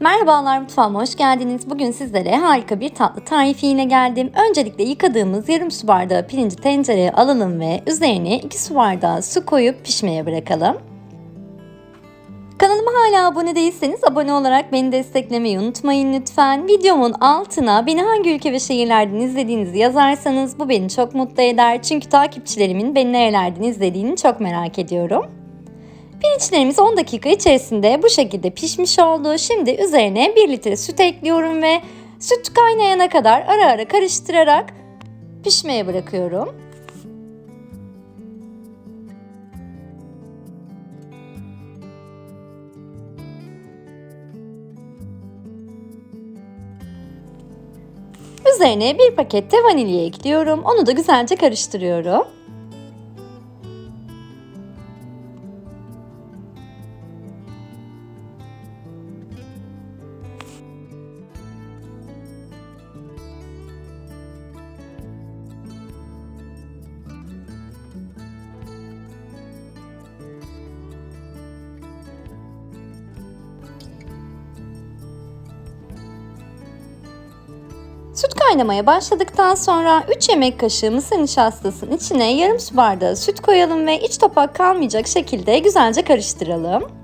Merhabalar mutfağıma hoş geldiniz. Bugün sizlere harika bir tatlı tarifiyle geldim. Öncelikle yıkadığımız yarım su bardağı pirinci tencereye alalım ve üzerine 2 su bardağı su koyup pişmeye bırakalım. Kanalıma hala abone değilseniz abone olarak beni desteklemeyi unutmayın lütfen. Videomun altına beni hangi ülke ve şehirlerden izlediğinizi yazarsanız bu beni çok mutlu eder. Çünkü takipçilerimin beni nerelerden izlediğini çok merak ediyorum. Pirinçlerimiz 10 dakika içerisinde bu şekilde pişmiş oldu. Şimdi üzerine 1 litre süt ekliyorum ve süt kaynayana kadar ara ara karıştırarak pişmeye bırakıyorum. Üzerine bir paket de vanilya ekliyorum. Onu da güzelce karıştırıyorum. Süt kaynamaya başladıktan sonra 3 yemek kaşığı mısır nişastasının içine yarım su bardağı süt koyalım ve iç topak kalmayacak şekilde güzelce karıştıralım.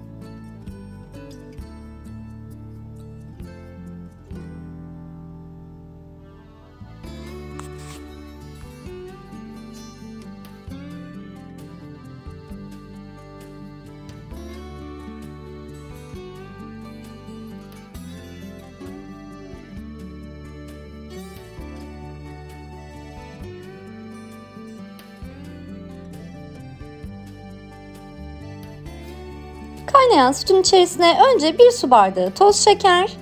Kaynayan sütün içerisine önce bir su bardağı toz şeker,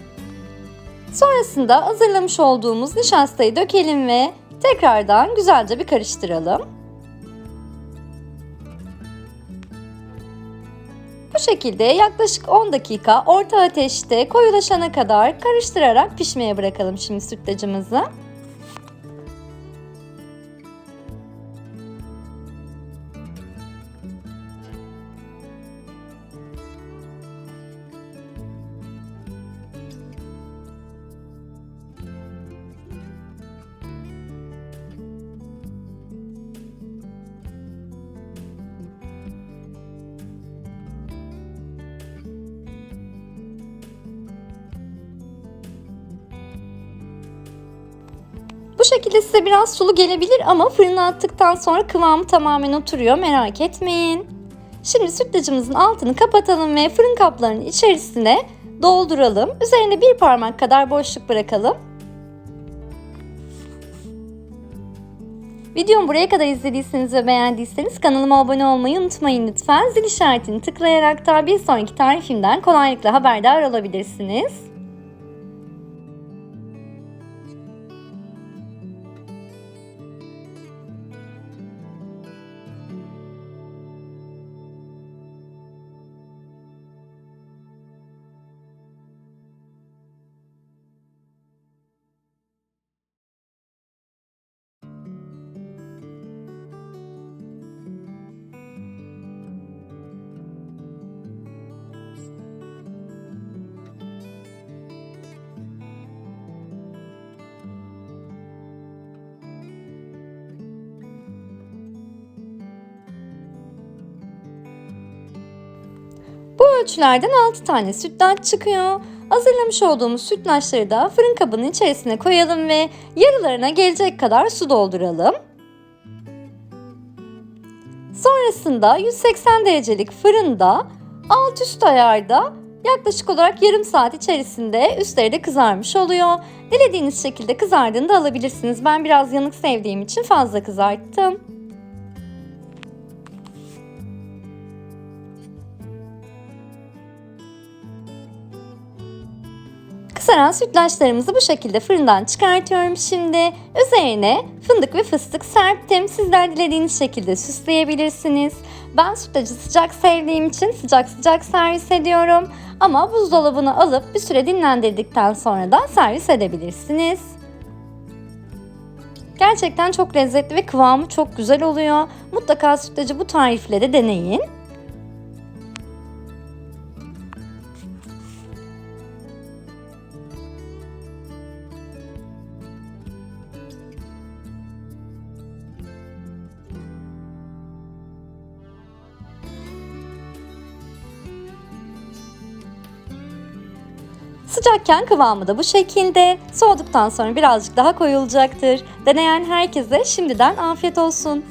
sonrasında hazırlamış olduğumuz nişastayı dökelim ve tekrardan güzelce bir karıştıralım. Bu şekilde yaklaşık 10 dakika orta ateşte koyulaşana kadar karıştırarak pişmeye bırakalım şimdi sütlacımızı. Bu şekilde size biraz sulu gelebilir ama fırına attıktan sonra kıvamı tamamen oturuyor merak etmeyin. Şimdi sütlacımızın altını kapatalım ve fırın kaplarının içerisine dolduralım. Üzerine bir parmak kadar boşluk bırakalım. Videomu buraya kadar izlediyseniz ve beğendiyseniz kanalıma abone olmayı unutmayın lütfen. Zil işaretini tıklayarak da bir sonraki tarifimden kolaylıkla haberdar olabilirsiniz. Bu ölçülerden 6 tane sütlaç çıkıyor. Hazırlamış olduğumuz sütlaçları da fırın kabının içerisine koyalım ve yarılarına gelecek kadar su dolduralım. Sonrasında 180 derecelik fırında alt üst ayarda yaklaşık olarak yarım saat içerisinde üstleri de kızarmış oluyor. Dilediğiniz şekilde kızardığında alabilirsiniz. Ben biraz yanık sevdiğim için fazla kızarttım. Kızaran sütlaçlarımızı bu şekilde fırından çıkartıyorum şimdi. Üzerine fındık ve fıstık serptim. Sizler dilediğiniz şekilde süsleyebilirsiniz. Ben sütlacı sıcak sevdiğim için sıcak sıcak servis ediyorum. Ama buzdolabına alıp bir süre dinlendirdikten sonra da servis edebilirsiniz. Gerçekten çok lezzetli ve kıvamı çok güzel oluyor. Mutlaka sütlacı bu tarifle de deneyin. Sıcakken kıvamı da bu şekilde. Soğuduktan sonra birazcık daha koyulacaktır. Deneyen herkese şimdiden afiyet olsun.